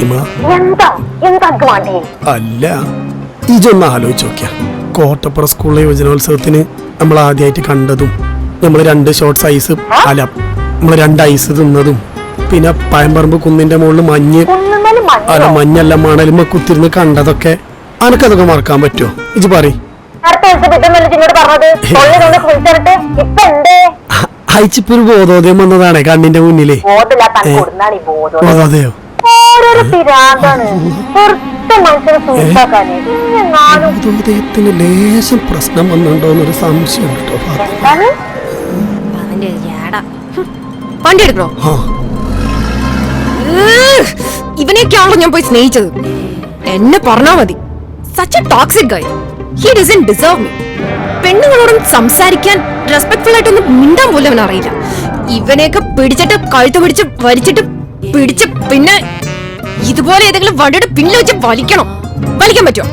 ഫാത്തിമ അല്ല ഇജൊന്ന് ആലോചിച്ച് നോക്കിയ. കോട്ടപ്പുറ സ്കൂളിലെ യുവജനോത്സവത്തിന് നമ്മൾ ആദ്യമായിട്ട് കണ്ടതും നമ്മൾ രണ്ട് ഷോർട്സ് ഐസ് അല്ല നമ്മൾ രണ്ട് ഐസ് തിന്നതും പിന്നെ പയമ്പറമ്പ് കുന്നിന്റെ മുകളിൽ മഞ്ഞ് അല്ല മഞ്ഞല്ല മണലും കുത്തിരുന്ന് കണ്ടതൊക്കെ അനക്കതൊക്കെ മറക്കാൻ പറ്റുമോ ഇജ് പറയും. അയച്ചിപ്പൊരു ബോധോദയം വന്നതാണേ കണ്ണിന്റെ മുന്നിലേ. ബോധോദയോ. ഓരോരോ പിരാന്താണ് വെറുതെ മനുഷ്യനെ സൂക്ഷിക്കാന് ഞാനും ബോധോദയത്തിന് ലേശം പ്രശ്നം വന്നുണ്ടോന്നൊരു എന്നൊരു സംശയം കേട്ടോ അവന്റെ ഒരു വണ്ടി എടുക്കണോ. ഇവനെയൊക്കെയാണല്ലോ ഞാൻ പോയി സ്നേഹിച്ചത്. എന്നെ പറഞ്ഞാ മതി. Such a toxic guy he doesn't deserve me പെണ്ണുങ്ങളോടും സംസാരിക്കാൻ റെസ്പെക്ട്ഫുൾ ആയിട്ടൊന്നും മിണ്ടാൻ പോലും അവനറിയില്ല. അറിയില്ല ഇവനെയൊക്കെ പിടിച്ചിട്ട് കഴുത്ത് പിടിച്ച് വരിച്ചിട്ട് പിടിച്ച് പിന്നെ ഇതുപോലെ ഏതെങ്കിലും വണ്ടിയുടെ പിന്നിൽ വെച്ച് വലിക്കണം വലിക്കാൻ പറ്റുമോ?